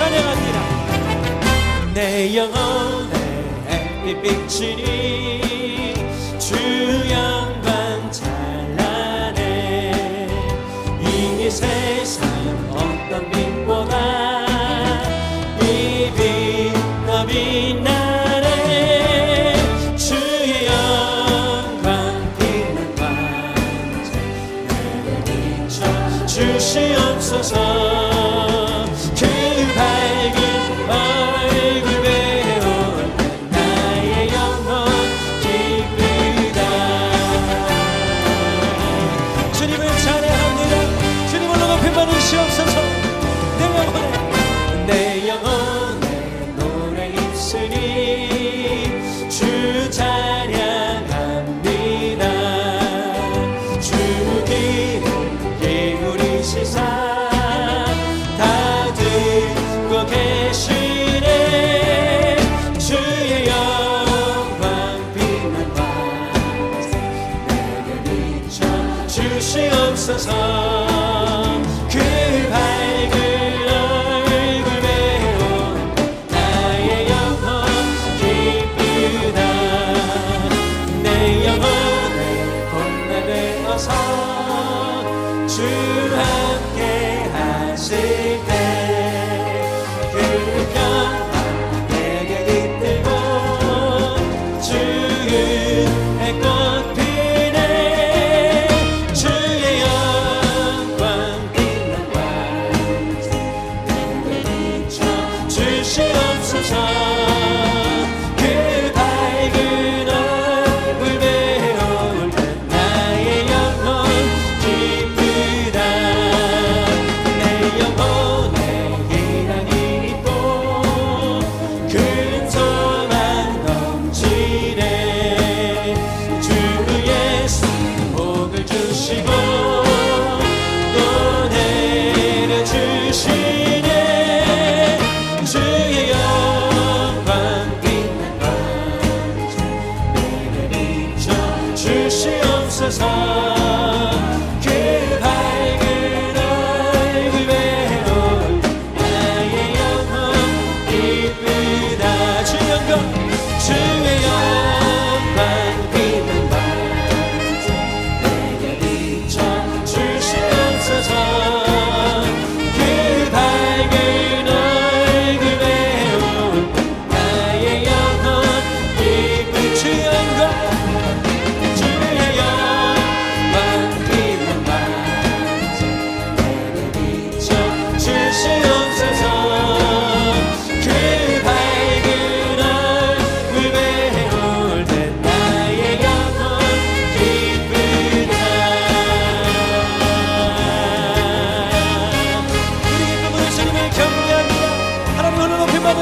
찬양합니다. 내 영혼의 햇빛이 주 영광 찬란해. 이 세상 어떤 빛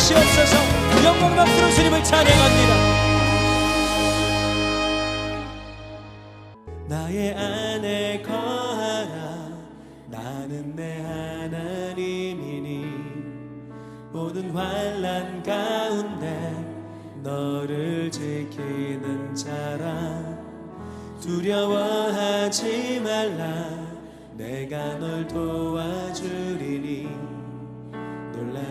주시옵소서. 영광 박수로 주님을 찬양합니다. 나의 안에 거하라. 나는 내 하나님이니. 모든 환란 가운데 너를 지키는 자라. 두려워하지 말라. 내가 널 도와주리.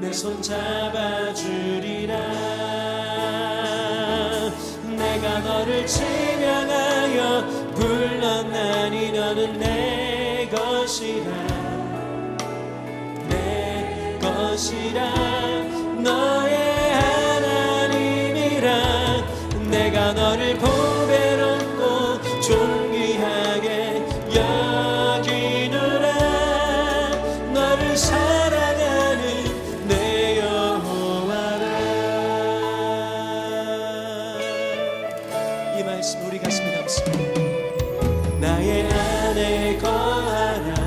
내 손 잡아주리라. 내가 너를 지명하여 불렀나니 너는 내 것이라. 내 것이라. 나의 안에 거하나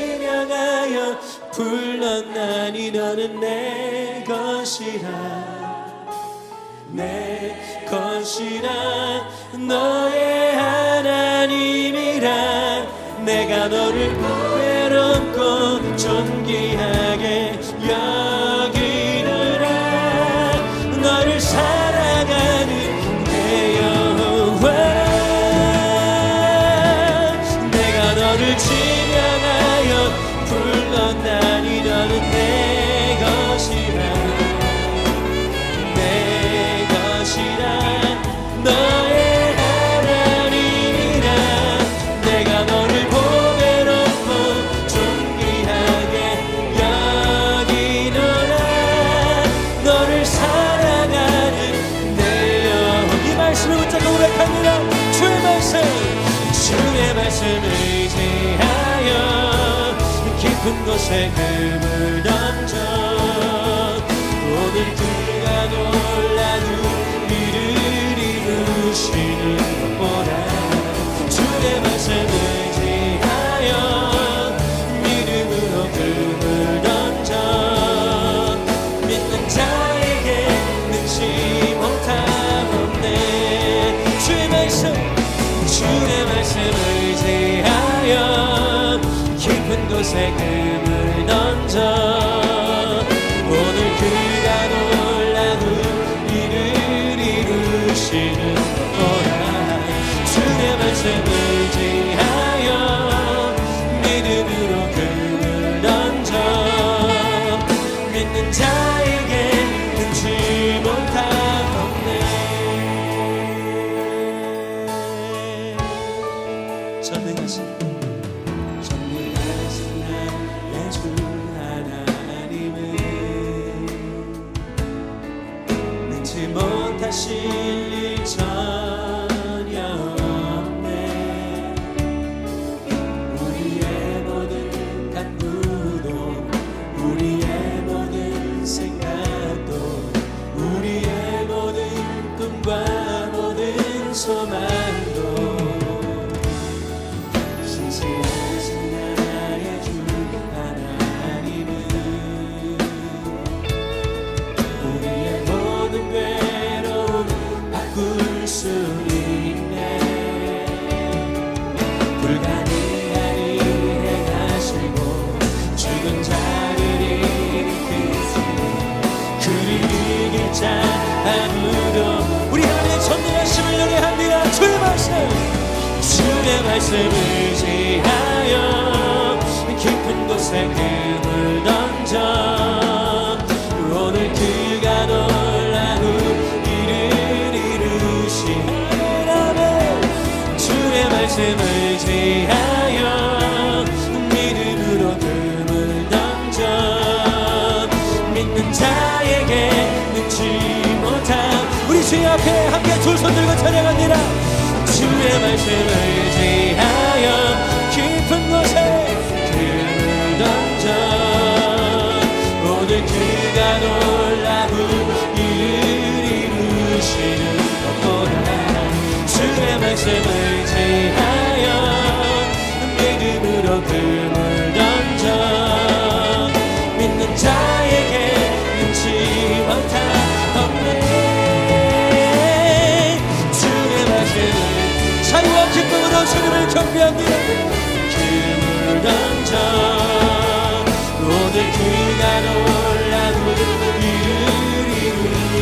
대면하여 불렀나니 너는 내 것이라. 내 것이라. 너의 하나님이라. 내가 너를 외롭고 존귀한 깊은 곳에 금을 담자. 오늘 그가 놀라준 일을 이루시는 것보다 주의 말씀을 세금을 던져. You. 말씀을 지하여 깊은 곳에 금을 던져 오늘 그가 놀라운 일을 이루시라면 주의 말씀을 지하여 믿음으로 금을 던져 믿는 자에게 능지 못한 우리 주의 앞에 함께 두 손 들고 찬양합니다. 주의 말씀을 지하여 깊은 곳에 길을 던져. 오늘 그가 놀라운 일을 이루시는 것보다 주의 말씀을 지하여